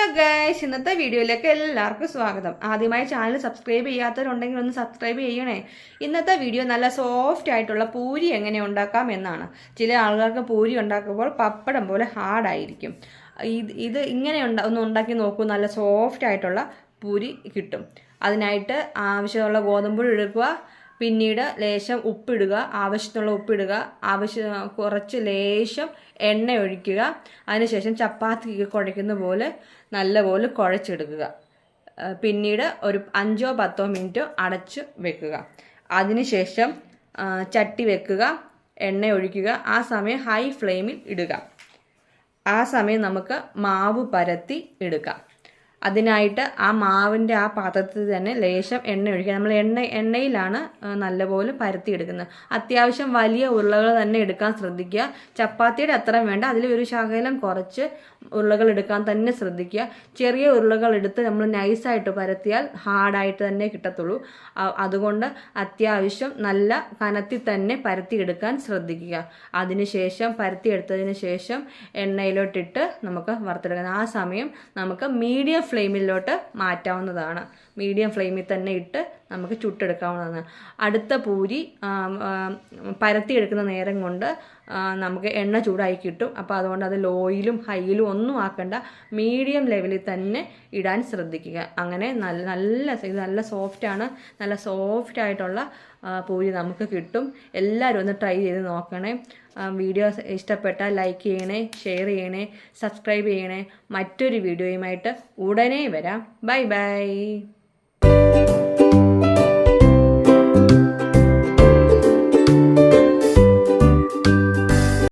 Hello guys ഇന്നത്തെ വീഡിയോയിലേക്ക് എല്ലാവർക്കും സ്വാഗതം. ആദ്യമായി ചാനൽ സബ്സ്ക്രൈബ് ചെയ്യാത്തവരുണ്ടെങ്കിൽ ഒന്ന് സബ്സ്ക്രൈബ് ചെയ്യണേ. ഇന്നത്തെ വീഡിയോ നല്ല സോഫ്റ്റ് ആയിട്ടുള്ള പൂരി എങ്ങനെ ഉണ്ടാക്കാം എന്നാണ്. ചില ആളുകൾക്ക് പൂരി ഉണ്ടാക്കുമ്പോൾ പപ്പടം പോലെ ഹാർഡായിരിക്കും ഇത് ഇത് ഇങ്ങനെ ഒന്ന് ഉണ്ടാക്കി നോക്കൂ. നല്ല സോഫ്റ്റ് ആയിട്ടുള്ള പൂരി കിട്ടും. അതിനായിട്ട് ആവശ്യമുള്ള ഗോതമ്പ് എടുക്കുക പിന്നീട് ലേശം ഉപ്പിടുക ആവശ്യത്തിനുള്ള ഉപ്പിടുക ആവശ്യ കുറച്ച് ലേശം എണ്ണ ഒഴിക്കുക അതിനുശേഷം ചപ്പാത്തിക്ക് കുഴയ്ക്കുന്ന പോലെ നല്ലപോലെ കുഴച്ചെടുക്കുക. പിന്നീട് ഒരു അഞ്ചോ പത്തോ മിനിറ്റോ അടച്ച് വെക്കുക. അതിനുശേഷം ചട്ടി വെക്കുക എണ്ണ ഒഴിക്കുക ആ സമയം ഹൈ ഫ്ലെയിമിൽ ഇടുക. ആ സമയം നമുക്ക് മാവ് പരത്തി എടുക്കാം. അതിനായിട്ട് ആ മാവിന്റെ ആ പാത്രത്തിൽ തന്നെ ലേശം എണ്ണ ഒഴിക്കുക. നമ്മൾ എണ്ണ എണ്ണയിലാണ് നല്ലപോലെ പരത്തി എടുക്കുന്നത് അത്യാവശ്യം വലിയ ഉരുളകൾ തന്നെ എടുക്കാൻ ശ്രദ്ധിക്കുക. ചപ്പാത്തിയുടെ അത്രയും വേണ്ട. അതിൽ ഒരു ശകലം കുറച്ച് ഉരുളകൾ എടുക്കാൻ തന്നെ ശ്രദ്ധിക്കുക. ചെറിയ ഉരുളകൾ എടുത്ത് നമ്മൾ നൈസായിട്ട് പരത്തിയാൽ ഹാർഡായിട്ട് തന്നെ കിട്ടത്തുള്ളൂ. അതുകൊണ്ട് അത്യാവശ്യം നല്ല കനത്തിൽ തന്നെ പരത്തിയെടുക്കാൻ ശ്രദ്ധിക്കുക. അതിനുശേഷം പരത്തിയെടുത്തതിന് ശേഷം എണ്ണയിലോട്ടിട്ട് നമുക്ക് വറുത്തെടുക്കാം. ആ സമയം നമുക്ക് മീഡിയം ഫ്ലെയിമിലോട്ട് മാറ്റാവുന്നതാണ്. മീഡിയം ഫ്ലെയിമിൽ തന്നെ ഇട്ട് നമുക്ക് ചുട്ടെടുക്കാവുന്നതാണ്. അടുത്ത പൂരി പരത്തിയെടുക്കുന്ന നേരം കൊണ്ട് നമുക്ക് എണ്ണ ചൂടായി കിട്ടും. അപ്പോൾ അതുകൊണ്ട് അത് ലോയിലും ഹൈയിലും ഒന്നും ആക്കണ്ട. മീഡിയം ലെവലിൽ തന്നെ ഇടാൻ ശ്രദ്ധിക്കുക. അങ്ങനെ നല്ല നല്ല ഇത് നല്ല സോഫ്റ്റാണ് നല്ല സോഫ്റ്റ് ആയിട്ടുള്ള പൂരി നമുക്ക് കിട്ടും. എല്ലാവരും ഒന്ന് ട്രൈ ചെയ്ത് നോക്കണേ. വീഡിയോ ഇഷ്ടപ്പെട്ടാൽ ലൈക്ക് ചെയ്യണേ ഷെയർ ചെയ്യണേ സബ്സ്ക്രൈബ് ചെയ്യണേ. മറ്റൊരു വീഡിയോയുമായിട്ട് ഉടനെ വരാം. Bye bye